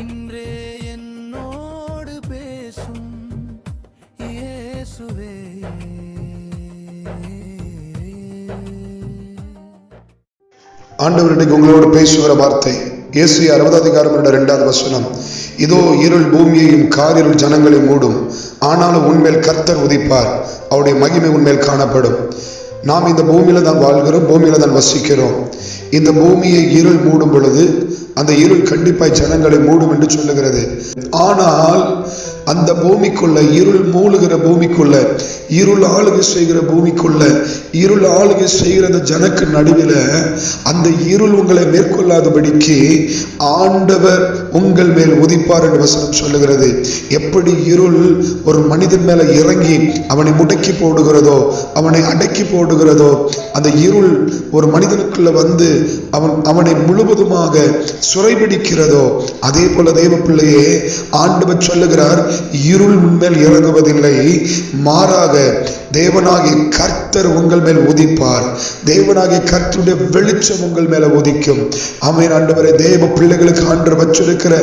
இன்றே என்னோடு பேசும் இயேசுவே. ஆண்டவர் இன்றைக்கு உங்களோடு பேசுகிற வார்த்தை இயேசு அறுபது அதிகாரம் இரண்டாவது வசனம். இதோ இருள் பூமியையும் காரிருள் ஜனங்களை மூடும். ஆனாலும் உண்மையில் கர்த்தர் உதிப்பார். அவருடைய மகிமை உண்மையில் காணப்படும். நாம் இந்த பூமியில தான் வாழ்கிறோம் பூமியில தான் வசிக்கிறோம். இந்த பூமியை இருள் மூடும் பொழுது அந்த இருள் கண்டிப்பாய் ஜனங்களை மூடும் என்று சொல்லுகிறது. ஆனால் அந்த பூமிக்குள்ள இருள் மூழுகிற பூமிக்குள்ள இருள் ஆளுகை செய்கிற பூமிக்குள்ள இருள் ஆளுகை செய்கிற அந்த ஜனக்கு நடுவில் அந்த இருள் உங்களை மேற்கொள்ளாதபடிக்கு ஆண்டவர் உங்கள் மேல் உதிப்பார் என்று வசனம் சொல்லுகிறது. எப்படி இருள் ஒரு மனிதன் மேல இறங்கி அவனை முடக்கி போடுகிறதோ அவனை அடக்கி போடுகிறதோ அந்த இருள் ஒரு மனிதனுக்குள்ள வந்து அவன் அவனை முழுவதுமாக சுரைபிடிக்கிறதோ அதே போல தேவ பிள்ளையே ஆண்டவர் சொல்லுகிறார் இருள் உண்மையில் இறங்குவதில்லை மாறாக தேவனாகிய கர்த்தர் உங்கள் மேல் உதிப்பார். தேவனாகிய கர்த்தருடைய வெளிச்சம் உங்கள் மேல உதிக்கும். ஆமென் ஆண்டவரை தேவ பிள்ளைகளுக்கு ஆண்டு வச்சிருக்கிற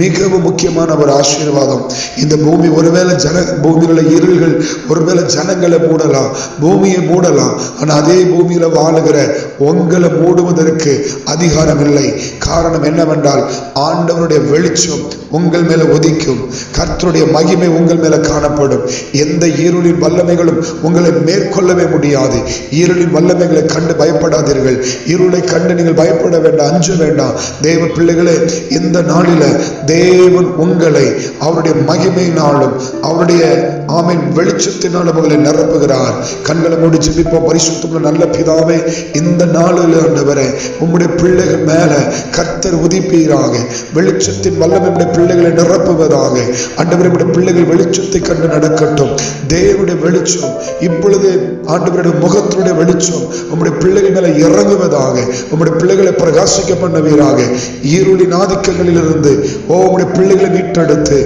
மிகவும் முக்கியமான ஒரு ஆசீர்வாதம். இந்த பூமி ஒருவேளை ஜன பூமியில் இருள்கள் ஒருவேளை ஜனங்களை மூடலாம் பூமியை மூடலாம் ஆனால் அதே பூமியில வாழுகிற உங்களை மூடுவதற்கு அதிகாரம் இல்லை காரணம் என்னவென்றால் ஆண்டவனுடைய வெளிச்சம் உங்கள் மேல ஒதிக்கும் கர்த்தருடைய மகிமை உங்கள் மேல காணப்படும். எந்த இருளின் வல்லமைகளும் உங்களை மேற்கொள்ளவே முடியாது. இருளின் வல்லமைகளை கண்டு பயப்படாதீர்கள். இருளை கண்டு நீங்கள் பயப்பட வேண்டாம் அஞ்ச வேண்டாம். தேவ பிள்ளைகளே இந்த நாளில தேவன் உங்களை அவருடைய மகிமையினாலும் அவருடைய ஆமீன் வெளிச்சத்தினாலும் உங்களை நிரப்புகிறார். கண்களை மூடி ஜிபிப்போம். பரிசுத்தம் நல்ல பிதாவே இந்த நாளில் ஆண்டவரே உம்முடைய பிள்ளைகள் மேல கர்த்தர் உதிப்பீராக. வெளிச்சத்தின் வல்லமை பிள்ளைகளை நிரப்புவதாக. ஆண்டவரே உம்முடைய பிள்ளைகள் வெளிச்சத்தை கண்டு நடக்கட்டும். தேவனுடைய வெளிச்சம் இப்பொழுது ஆண்டவருடைய முகத்தினுடைய வெளிச்சம் உங்களுடைய பிள்ளைகள் மேல இறங்குவதாக உங்களுடைய பிள்ளைகளை பிரகாசிக்க பண்ணுவீராக. ஈருளின் ஆதிக்கங்களிலிருந்து ஓ உங்களுடைய பிள்ளைகளை மீட்டெடுத்து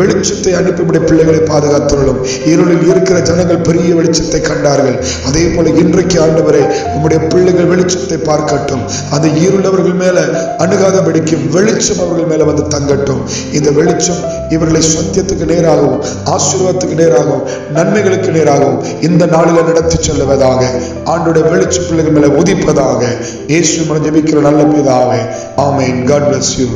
வெளிச்சத்தை அனுப்பி உடைய பிள்ளைகளை பாதுகாத்துள்ளோம் ஈருளில் இருக்கிற ஜனங்கள் பெரிய வெளிச்சத்தை கண்டார்கள். அதே போல இன்றைக்கு ஆண்டவரே உங்களுடைய பிள்ளைகள் வெளிச்சத்தை பார்க்கட்டும். அந்த ஈருள்ளவர்கள் அவர்கள் மேல அணுகாதபடிக்கு வெளிச்சம் அவர்கள் மேல வந்து தங்கட்டும். இந்த வெளிச்சம் இவர்களை சத்தியத்துக்கு நேராகவும் ஆசீர்வாதத்துக்கு நேராகவும் நன்மைகளுக்கு நேராகவும் இந்த நாளில நடத்தி செல்லுவதாக ஆண்டுடைய வெளிச்சு பிள்ளைகள் மேல உதிப்பதாக இயேசு மன ஜபிக்கிற நல்ல பிதாவே. ஆமேன். God bless you